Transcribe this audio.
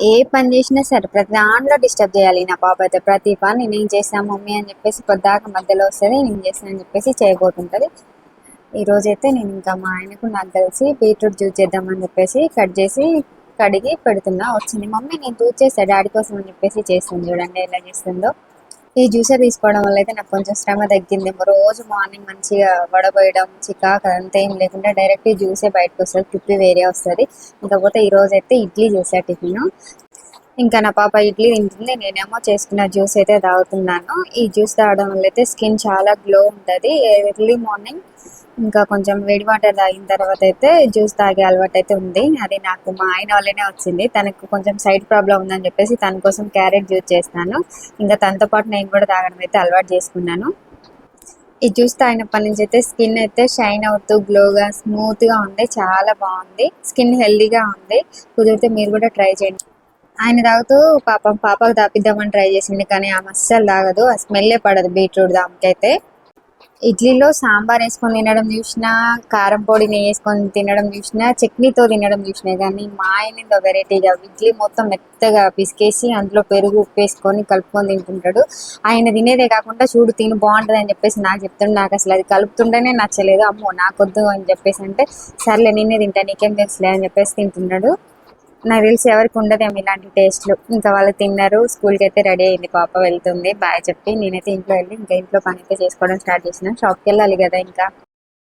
ఏ పని చేసినా సరే ప్రతి దాంట్లో డిస్టర్బ్ చేయాలి. నా పాప అయితే ప్రతి పని నేను చేసాను మమ్మీ అని చెప్పేసి పొద్దాక మధ్యలో వస్తుంది నేను చేస్తాను అని చెప్పేసి చేయబోతుంటుంది. ఈరోజైతే నేను ఇంకా మా ఆయనకు నాకు కలిసి బీట్రూట్ జ్యూస్ చేద్దామని చెప్పేసి కట్ చేసి కడిగి పెడుతున్నా. వచ్చింది మమ్మీ నేను జ్యూస్ చేస్తా డాడీ కోసం అని చెప్పేసి చేస్తుంది చూడండి ఎలా చేస్తుందో. ఈ జ్యూసర్ తీసుకోవడం వల్ల అయితే నాకు కొంచెం శ్రమ తగ్గింది. రోజు మార్నింగ్ మంచిగా వడబోయడం చికాకు అదంతా ఏం లేకుండా డైరెక్ట్ జ్యూసే బయటకు వస్తుంది తిప్పి వేరే వస్తుంది. ఇంకపోతే ఈ రోజు అయితే ఇడ్లీ చేసా టిఫిన్. ఇంకా నా పాప ఇడ్లీ తింటుంది నేనేమో చేసుకున్న జ్యూస్ అయితే తాగుతున్నాను. ఈ జ్యూస్ తాగడం వల్ల అయితే స్కిన్ చాలా గ్లో ఉంటుంది. ఎర్లీ మార్నింగ్ ఇంకా కొంచెం వేడి వాటర్ తాగిన తర్వాత అయితే జ్యూస్ తాగే అలవాటు అయితే ఉంది. అది నాకు మా ఆయన వల్లనే వచ్చింది. తనకు కొంచెం సైడ్ ప్రాబ్లం ఉందని చెప్పేసి తన కోసం క్యారెట్ జ్యూస్ చేస్తాను. ఇంకా తనతో పాటు నేను కూడా తాగడం అయితే అలవాటు చేసుకున్నాను. ఈ జ్యూస్ తాగినప్పటి నుంచి అయితే స్కిన్ అయితే షైన్ అవుతూ గ్లోగా స్మూత్గా ఉంది చాలా బాగుంది. స్కిన్ హెల్దీగా ఉంది. కుదిరితే మీరు కూడా ట్రై చేయండి. ఆయన తాగుతూ పాపం పాపకు తాపిద్దామని ట్రై చేసింది కానీ ఆమె అస్సలు తాగదు. ఆ స్మెల్లే పడదు బీట్రూట్ దానికైతే. ఇడ్లీలో సాంబార్ వేసుకొని తినడం చూసినా కారం పొడిని వేసుకొని తినడం చూసినా చట్నీతో తినడం చూసినా కానీ మా ఆయన వెరైటీగా ఇడ్లీ మొత్తం మెత్తగా పిసికేసి అందులో పెరుగు ఉప్పు వేసుకొని కలుపుకొని తింటుంటాడు. ఆయన తినేదే కాకుండా చూడు తిను బాగుంటుంది అని చెప్పేసి నాకు చెప్తుండే. నాకు అసలు అది కలుపుతుంటేనే నచ్చలేదు. అమ్మో నాకొద్దు అని చెప్పేసి అంటే సర్లే నేనే తింటా నీకేం తెలుసులే అని చెప్పేసి తింటున్నాడు నాకు తెలిసి ఎవరికి ఉండదేమో ఇలాంటి టేస్ట్లు. ఇంకా వాళ్ళు తిన్నారు స్కూల్కి అయితే రెడీ అయింది పాప వెళ్తుంది బాయ్ చెప్పి నేనైతే ఇంట్లో వెళ్ళి ఇంకా ఇంట్లో పని అయితే చేసుకోవడం స్టార్ట్ చేసిన. షాప్కి వెళ్ళాలి కదా ఇంకా.